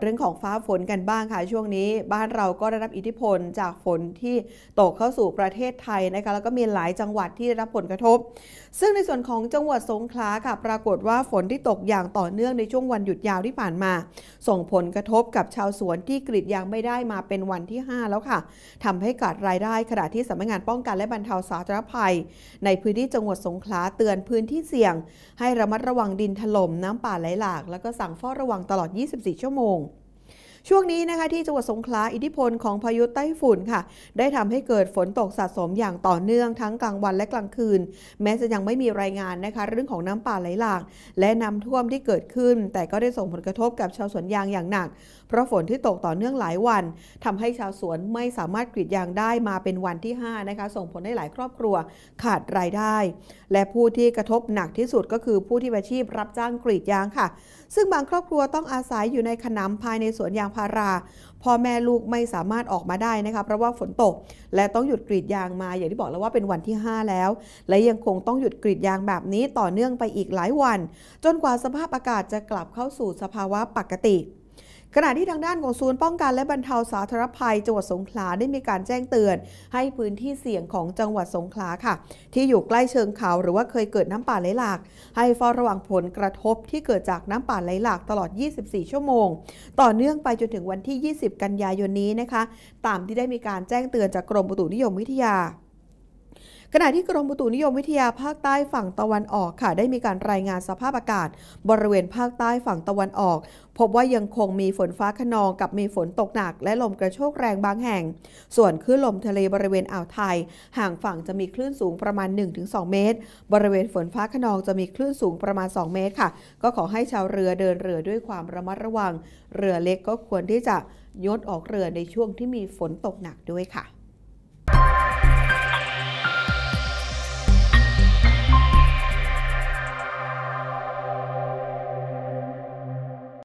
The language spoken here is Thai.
เรื่องของฟ้าฝนกันบ้างค่ะ ช่วงนี้บ้านเราก็ได้รับอิทธิพลจากฝนที่ตกเข้าสู่ประเทศไทยนะคะแล้วก็มีหลายจังหวัดที่ได้รับผลกระทบ ซึ่งในส่วนของจังหวัดสงขลาค่ะ ปรากฏว่าฝนที่ตกอย่างต่อเนื่องในช่วงวันหยุดยาวที่ผ่านมา ส่งผลกระทบกับชาวสวนที่กรีดยางไม่ได้มาเป็นวันที่ 5 แล้วค่ะทำให้ขาดรายได้ขณะที่สำนักงานป้องกันและบรรเทาสาธารณภัย ในพื้นที่จังหวัดสงขลาเตือนพื้นที่เสี่ยง ให้ระมัดระวังดินถล่มน้ำป่าไหลหลาก แล้วก็สั่งเฝ้าระวังตลอด 24 ชั่วโมง ช่วงนี้นะคะที่จังหวัดสงขลาอิทธิพลของพายุไต้ฝุ่นค่ะ ได้ทำให้เกิดฝนตกสะสมอย่างต่อเนื่องทั้งกลางวันและกลางคืน แม้จะยังไม่มีรายงานนะคะ เรื่องของน้ำป่าไหลหลาก และน้ำท่วมที่เกิดขึ้น แต่ก็ได้ส่งผลกระทบกับชาวสวนยางอย่างหนัก เพราะฝนที่ตกต่อเนื่องหลายวันทำให้ชาวสวนไม่สามารถกรีดยางได้มาเป็นวันที่5นะคะส่งผลให้หลายครอบครัวขาดรายได้ และผู้ที่กระทบหนักที่สุดก็คือผู้ที่อาชีพรับจ้างกรีดยางค่ะ ซึ่งบางครอบครัวต้องอาศัยอยู่ในขนำภายในสวนยางพารา พ่อแม่ลูกไม่สามารถออกมาได้นะคะเพราะว่าฝนตก และต้องหยุดกรีดยางมาอย่างที่บอกแล้วว่าเป็นวันที่ 5 แล้ว และยังคงต้องหยุดกรีดยางแบบนี้ต่อเนื่องไปอีกหลายวัน จนกว่าสภาพอากาศจะกลับเข้าสู่สภาวะปกติ ขณะที่ทางด้านของศูนย์ป้องกันและบรรเทาสาธารณภัยจังหวัดสงขลาได้มีการแจ้งเตือน ให้พื้นที่เสี่ยงของจังหวัดสงขลาค่ะ ที่อยู่ใกล้เชิงเขาหรือว่าเคยเกิดน้ำป่าไหลหลาก ให้เฝ้าระวังผลกระทบที่เกิดจากน้ำป่าไหลหลากตลอด 24 ชั่วโมง ต่อเนื่องไปจนถึงวันที่ 20 กันยายนนี้นะคะ ตามที่ได้มีการแจ้งเตือนจากกรมอุตุนิยมวิทยา ขณะที่กรมอุตุนิยมวิทยาภาคใต้ฝั่งตะวันออกค่ะ ได้มีการรายงานสภาพอากาศ บริเวณภาคใต้ฝั่งตะวันออก พบว่ายังคงมีฝนฟ้าขนองกับมีฝนตกหนัก และลมกระโชกแรงบางแห่ง ส่วนคลื่นลมทะเลบริเวณอ่าวไทย ห่างฝั่งจะมีคลื่นสูงประมาณ 1-2 เมตร บริเวณฝนฟ้าขนองจะมีคลื่นสูงประมาณ 2 เมตรค่ะ ก็ขอให้ชาวเรือเดินเรือด้วยความระมัดระวัง เรือเล็กก็ควรที่จะยดออกเรือในช่วงที่มีฝนตกหนักด้วยค่ะ